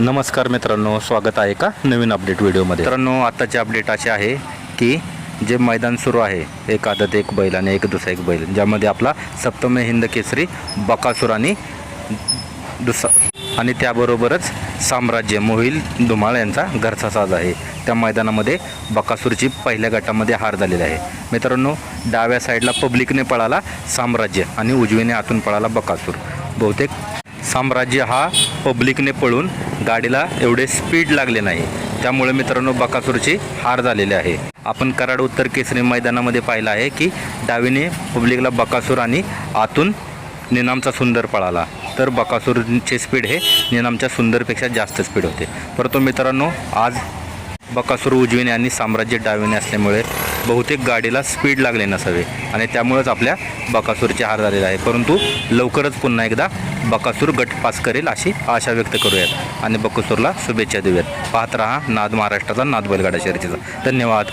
नमस्कार मित्रांनो स्वागत आहे का नवीन अपडेट व्हिडिओमध्ये? मित्रांनो आत्ताचे अपडेट असे आहे की जे मैदान सुरू आहे एक आदत एक बैल आणि एक दुसरा एक बैल ज्यामध्ये आपला सप्तम हिंद केसरी बकासूर आणि दुसरा आणि त्याबरोबरच साम्राज्य मोहिल धुमाळ यांचा घरचा साज आहे. त्या मैदानामध्ये बकासूरची पहिल्या गटामध्ये हार झालेली आहे. मित्रांनो डाव्या साईडला पब्लिकने पळाला साम्राज्य आणि उजवीने आतून पळाला बकासूर. बहुतेक साम्राज्य हा पब्लिकने पळून गाडीला एवढे स्पीड लागले नाही. त्यामुळे मित्रांनो बकासूरची हार झालेली आहे. आपण कराड उत्तर केसरी मैदानामध्ये पाहिलं आहे की डावीने पब्लिकला बकासूर आणि आतून निनामचा सुंदर पळाला. तर बकासूरचे स्पीड हे निनामच्या सुंदरपेक्षा जास्त स्पीड होते. परंतु मित्रांनो आज बकासूर उजवीने आणि साम्राज्य डावीने असल्यामुळे बहुतेक गाडीला स्पीड लागले नसावे आणि त्यामुळेच आपल्या बकासूरचे हार झालेले आहे. परंतु लवकरच पुन्हा एकदा बकासूर गट पास करेल अशी आशा व्यक्त करूयात आणि बकासूरला शुभेच्छा देऊयात. पाहत रहा नाद महाराष्ट्राचा नाद बैलगाडा शर्यतीचा. धन्यवाद.